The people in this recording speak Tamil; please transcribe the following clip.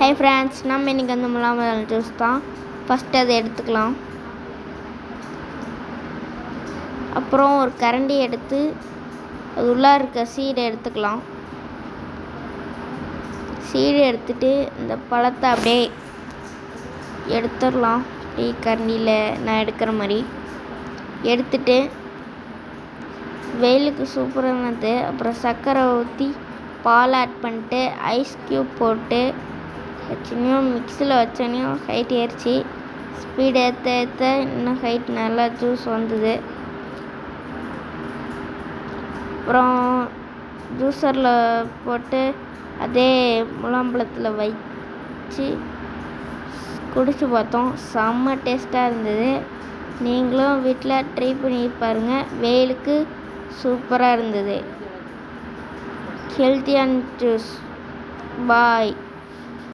ஹை ஃப்ரெண்ட்ஸ் நம்ம இன்றைக்கி வந்து முலாமல் ஜூஸ் தான். ஃபஸ்ட்டு அதை எடுத்துக்கலாம். அப்புறம் ஒரு கரண்டி எடுத்து அது உள்ளே இருக்க சீடை எடுத்துக்கலாம். சீடை எடுத்துட்டு இந்த பழத்தை அப்படியே எடுத்துடலாம். அப்படியே கரண்டியில் நான் எடுக்கிற மாதிரி. எடுத்துட்டு வெயிலுக்கு சூப்பரானது அப்புறம் சர்க்கரை ஊற்றி பால் ஆட் பண்ணிட்டு ஐஸ் க்யூப் போட்டு வச்சுனியும் மிக்ஸியில் வச்சோனையும் ஹைட் ஏறிச்சு. ஸ்பீடு ஏற்ற ஏற்ற இன்னும் ஹைட் நல்லா ஜூஸ் வந்தது. அப்புறம் ஜூஸரில் போட்டு அதே முலாம்பழத்தில் வச்சு குடிச்சு பார்த்தோம். செம்ம டேஸ்ட்டாக இருந்தது. நீங்களும் வீட்டில் ட்ரை பண்ணி பாருங்கள் வெயிலுக்கு சூப்பராக இருந்தது. ஹெல்த்தியான ஜூஸ் பாய்